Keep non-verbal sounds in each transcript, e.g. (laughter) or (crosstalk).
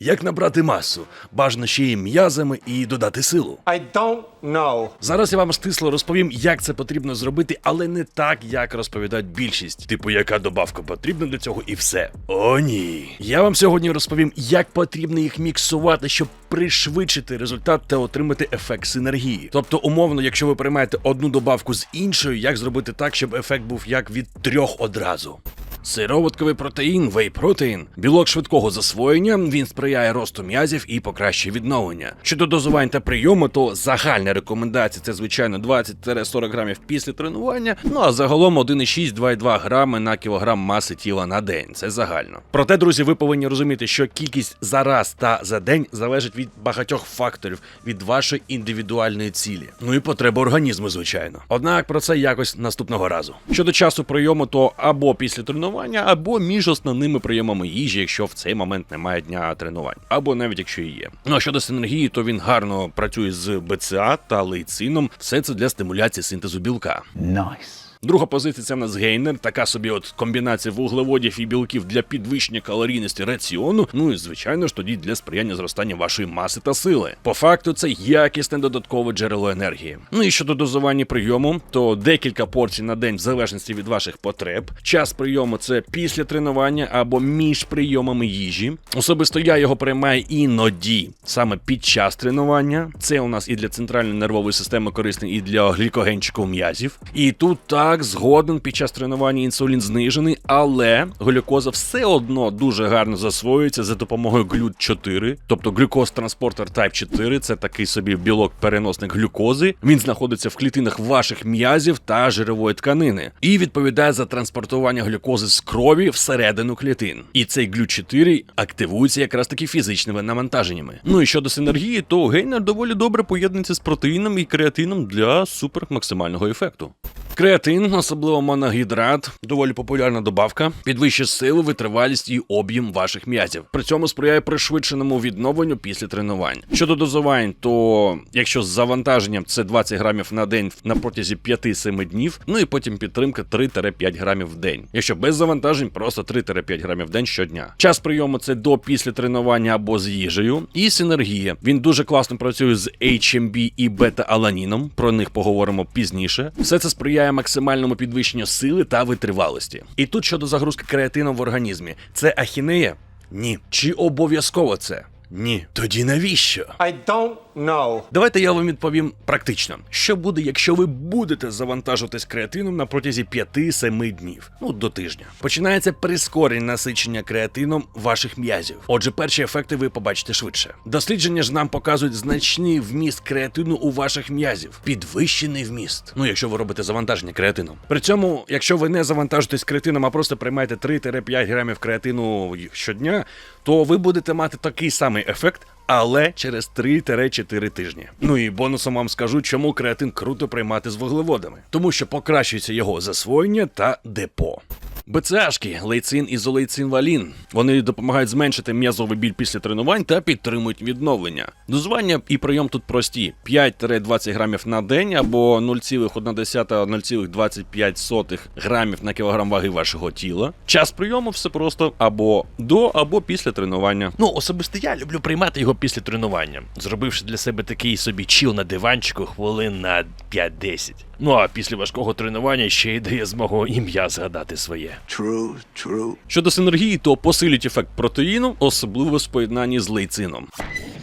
Як набрати масу, бажано ще й м'язами і додати силу. I don't know. Зараз я вам стисло розповім, як це потрібно зробити, але не так, як розповідають більшість. Типу, яка добавка потрібна для цього, і все. О, ні. Я вам сьогодні розповім, як потрібно їх міксувати, щоб пришвидшити результат та отримати ефект синергії. Тобто, умовно, якщо ви приймаєте одну добавку з іншою, як зробити так, щоб ефект був як від трьох одразу. Сироватковий протеїн, вей-протеїн, білок швидкого засвоєння, він сприяє росту м'язів і покращує відновлення. Щодо дозувань та прийому, то загальна рекомендація це звичайно 20-40 грамів після тренування. Ну а загалом 1,6-2,2 грами на кілограм маси тіла на день. Це загально. Проте, друзі, ви повинні розуміти, що кількість за раз та за день залежить від багатьох факторів, від вашої індивідуальної цілі. Ну і потреби організму, звичайно. Однак про це якось наступного разу. Щодо часу прийому, то або після тренування, або між основними прийомами їжі, якщо в цей момент немає дня тренувань, або навіть якщо і є. Ну а щодо синергії, то він гарно працює з БЦА та лейцином. Все це для стимуляції синтезу білка. Nice. Друга позиція це в нас гейнер, така собі от комбінація вуглеводів і білків для підвищення калорійності раціону. Ну і звичайно ж тоді для сприяння зростання вашої маси та сили. По факту це якісне додаткове джерело енергії. Ну і щодо дозування прийому, то декілька порцій на день в залежності від ваших потреб. Час прийому це після тренування або між прийомами їжі. Особисто я його приймаю іноді саме під час тренування. Це у нас і для центральної нервової системи корисний, і для глікогенчиків м'язів. І тут так згоден під час тренування інсулін знижений, але глюкоза все одно дуже гарно засвоюється за допомогою глют 4, тобто глюкоз транспортер Type 4 це такий собі білок переносник глюкози. Він знаходиться в клітинах ваших м'язів та жирової тканини і відповідає за транспортування глюкози з крові всередину клітин. І цей глют 4 активується якраз таки фізичними навантаженнями. Ну і щодо синергії, то гейнер доволі добре поєднується з протеїном і креатином для супер максимального ефекту. Креатин, особливо моногідрат, доволі популярна добавка, підвищує силу, витривалість і об'єм ваших м'язів. При цьому сприяє пришвидшеному відновленню після тренувань. Щодо дозувань, то якщо з завантаженням це 20 грамів на день на протязі 5-7 днів, ну і потім підтримка 3-5 грамів в день. Якщо без завантажень, просто 3-5 грамів в день щодня. Час прийому це до після тренування або з їжею. І синергія. Він дуже класно працює з HMB і бета-аланіном. Про них поговоримо пізніше. Все це сприяє максимальному підвищенню сили та витривалості. І тут щодо загрузки креатину в організмі, це ахінея? Ні. Чи обов'язково це? Ні. Тоді навіщо? I don't know. Давайте я вам відповім практично. Що буде, якщо ви будете завантажуватись креатином на протязі 5-7 днів, ну до тижня. Починається прискорення насичення креатином ваших м'язів. Отже, перші ефекти ви побачите швидше. Дослідження ж нам показують значний вміст креатину у ваших м'язів, підвищений вміст. Ну, якщо ви робите завантаження креатином. При цьому, якщо ви не завантажуєтесь креатином, а просто приймаєте 3-5 грамів креатину щодня, то ви будете мати такий самий ефект, але через 3-4 тижні. Ну і бонусом вам скажу, чому креатин круто приймати з вуглеводами, тому що покращується його засвоєння та депо. БЦАшки, лейцин і золейцин-валін. Вони допомагають зменшити м'язовий біль після тренувань та підтримують відновлення. Дозування і прийом тут прості: 5-20 грамів на день або 0,1-0,25 грамів на кілограм ваги вашого тіла. Час прийому все просто або до, або після тренування. Ну, особисто я люблю приймати його після тренування, зробивши для себе такий собі чіл на диванчику хвилин на 5-10. Ну а після важкого тренування ще й дає змогу ім'я згадати своє. True, true. Щодо синергії, то посилюють ефект протеїну, особливо в поєднанні з лейцином.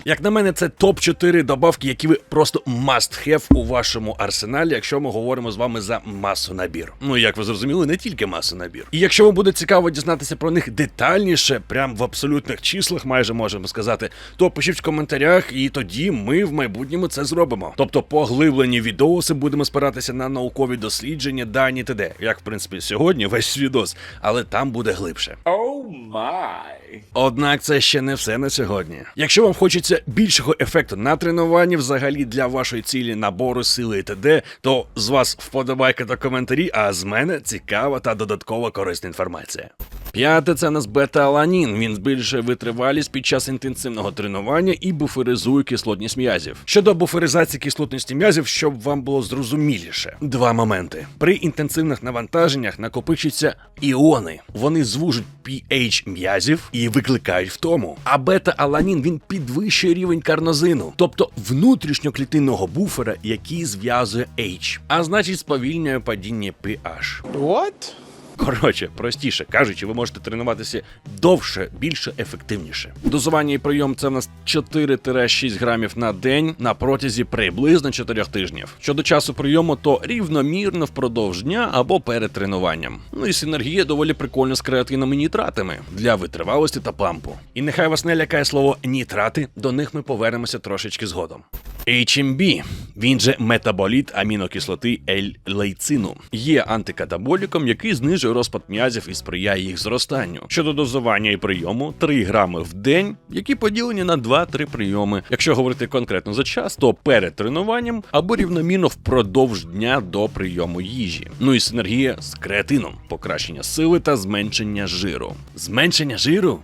Як на мене, це топ-4 добавки, які ви просто must have у вашому арсеналі, якщо ми говоримо з вами за масу набір. Ну як ви зрозуміли, не тільки масу набір. І якщо вам буде цікаво дізнатися про них детальніше, прям в абсолютних числах, майже можемо сказати, то пишіть в коментарях, і тоді ми в майбутньому це зробимо. Тобто поглиблені відоси будемо спиратися на наукові дослідження, дані т.д. Як в принципі сьогодні весь відос, але там буде глибше. Oh my. Однак це ще не все на сьогодні. Якщо вам хочеться більшого ефекту на тренуванні взагалі для вашої цілі набору сили і т.д., то з вас вподобайка та коментарі, а з мене цікава та додаткова корисна інформація. П'яте це нас бета-аланін. Він збільшує витривалість під час інтенсивного тренування і буферизує кислотність м'язів. Щодо буферизації кислотності м'язів, щоб вам було зрозуміліше. Два моменти. При інтенсивних навантаженнях накопичуються іони. Вони звужують pH м'язів і викликають втому. А бета-аланін він підвищує рівень карнозину, тобто внутрішньоклітинного буфера, який зв'язує H, а значить сповільнює падіння pH. What? Коротше, простіше кажучи, ви можете тренуватися довше, більше, ефективніше. Дозування і прийом це в нас 4-6 грамів на день на протязі приблизно 4 тижнів. Щодо часу прийому, то рівномірно впродовж дня або перед тренуванням. Ну і синергія доволі прикольна з креатином і нітратами для витривалості та пампу. І нехай вас не лякає слово нітрати, до них ми повернемося трошечки згодом. HMB, він же метаболіт амінокислоти L-лейцину, є антикатаболіком, який знижує розпад м'язів і сприяє їх зростанню. Щодо дозування і прийому, 3 грами в день, які поділені на 2-3 прийоми. Якщо говорити конкретно за час, то перед тренуванням або рівномірно впродовж дня до прийому їжі. Ну і синергія з креатином, покращення сили та зменшення жиру. Зменшення жиру?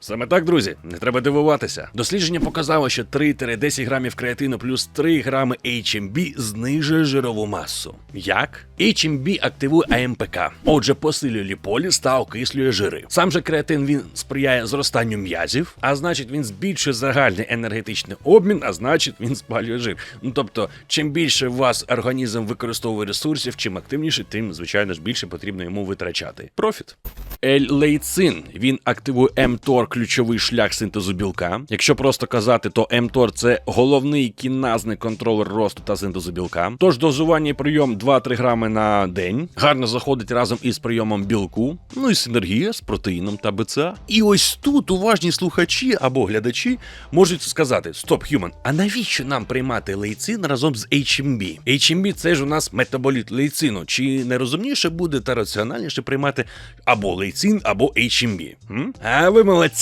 Саме так, друзі, не треба дивуватися. Дослідження показало, що 3-10 грамів креатину плюс 3 грами HMB знижує жирову масу. Як? HMB активує АМПК, отже, посилює ліполіз та окислює жири. Сам же креатин він сприяє зростанню м'язів, а значить він збільшує загальний енергетичний обмін, а значить він спалює жир. Ну тобто, чим більше у вас організм використовує ресурсів, чим активніше, тим звичайно ж більше потрібно йому витрачати. Профіт. L-лейцин він активує ключовий шлях синтезу білка. Якщо просто казати, то mTOR – це головний кіназний контролер росту та синтезу білка. Тож дозування і прийом 2-3 грами на день гарно заходить разом із прийомом білку. Ну і синергія з протеїном та БЦА. І ось тут уважні слухачі або глядачі можуть сказати: Стоп, Human, а навіщо нам приймати лейцин разом з HMB? HMB – це ж у нас метаболіт лейцину. Чи не розумніше буде та раціональніше приймати або лейцин, або HMB? М? А ви молодці!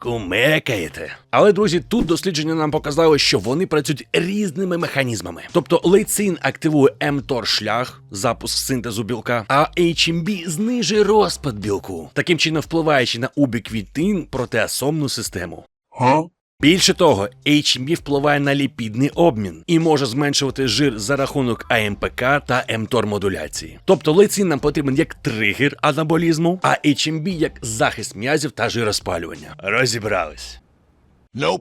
Кумекаєте. Але друзі, тут дослідження нам показали, що вони працюють різними механізмами. Тобто лейцин активує mTOR шлях, запуск синтезу білка, а HMB знижує розпад білку, таким чином впливаючи на убіквітин протеасомну систему. Huh? Більше того, HMB впливає на ліпідний обмін і може зменшувати жир за рахунок АМПК та МТОР модуляції. Тобто лейцин нам потрібен як тригер анаболізму, а HMB як захист м'язів та жироспалювання. Розібрались. Nope.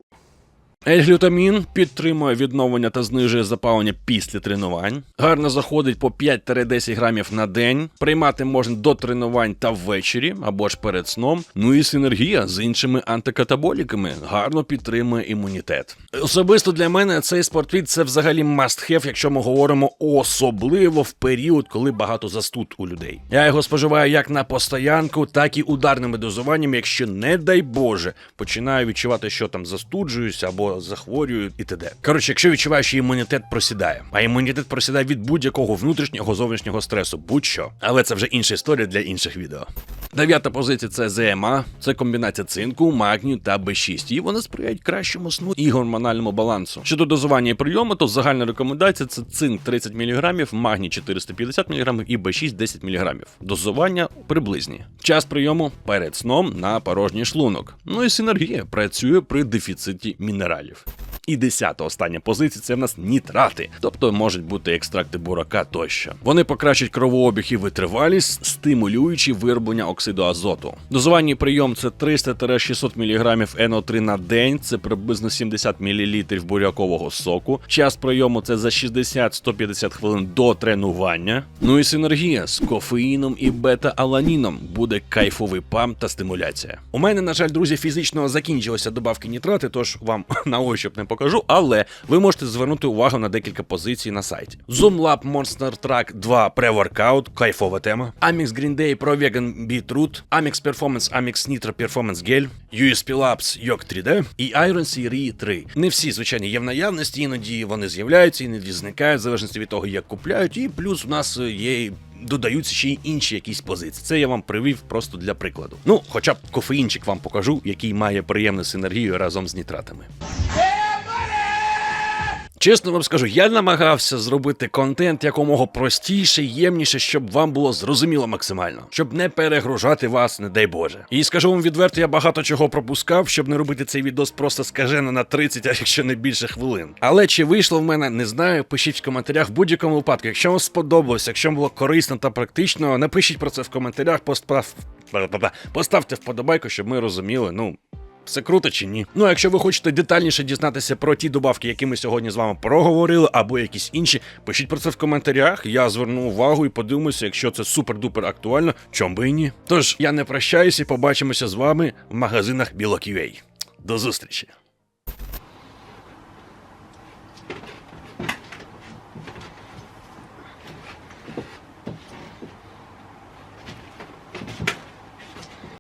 L-глютамін підтримує відновлення та знижує запалення після тренувань. Гарно заходить по 5-10 грамів на день. Приймати можна до тренувань та ввечері або ж перед сном. Ну і синергія з іншими антикатаболіками гарно підтримує імунітет. Особисто для мене цей спортвід це взагалі must have, якщо ми говоримо особливо в період, коли багато застуд у людей. Я його споживаю як на постоянку, так і ударними дозуваннями, якщо не дай Боже, починаю відчувати, що там застуджуюся або захворюю і т.д. Коротше, якщо відчуваєш, що імунітет просідає, а імунітет просідає від будь-якого внутрішнього зовнішнього стресу, будь-що. Але це вже інша історія для інших відео. Дев'ята позиція це ЗМА, це комбінація цинку, магнію та Б6. І вони сприяють кращому сну і гормональному балансу. Щодо дозування і прийому, то загальна рекомендація це цинк 30 мг, магній 450 мг і Б6 10 мг. Дозування приблизні. Час прийому перед сном на порожній шлунок. Ну і синергія працює при дефіциті мінералів. І десята остання позиція це в нас нітрати, тобто можуть бути екстракти бурака тощо. Вони покращать кровообіг і витривалість, стимулюючи вироблення оксиду азоту. Дозування прийом це 300-600 мг НО3 на день, це приблизно 70 мл бурякового соку. Час прийому це за 60-150 хвилин до тренування. Ну і синергія з кофеїном і бета-аланіном буде кайфовий пам та стимуляція. У мене, на жаль, друзі, фізично закінчилися добавки нітрати, тож вам (laughs) на ощуп не покажу, але ви можете звернути увагу на декілька позицій на сайті. ZoomLab Monster Track 2 Pre-Workout, кайфова тема. Amix Green Day Pro Vegan Beetroot, Amix Performance Amix Nitro Performance Gel, USP Labs Yok 3D і Iron Series 3. Не всі, звичайно, є в наявності, іноді вони з'являються, іноді зникають, в залежності від того, як купляють. І плюс у нас є додаються ще й інші якісь позиції. Це я вам привів просто для прикладу. Ну, хоча б кофеїнчик вам покажу, який має приємну синергію разом з нітратами. Чесно вам скажу, я намагався зробити контент якомога простіше, ємніше, щоб вам було зрозуміло максимально, щоб не перегружати вас, не дай Боже. І скажу вам відверто, я багато чого пропускав, щоб не робити цей відос просто скажено на 30, а якщо не більше хвилин. Але чи вийшло в мене, не знаю. Пишіть в коментарях в будь-якому випадку. Якщо вам сподобалось, якщо вам було корисно та практично, напишіть про це в коментарях, постав... поставте вподобайку, щоб ми розуміли. Ну. Все круто чи ні? Ну а якщо ви хочете детальніше дізнатися про ті добавки, які ми сьогодні з вами проговорили, або якісь інші, пишіть про це в коментарях. Я зверну увагу і подивимося, якщо це супер-дупер актуально, чом би і ні. Тож я не прощаюся і побачимося з вами в магазинах Білок.UA. До зустрічі!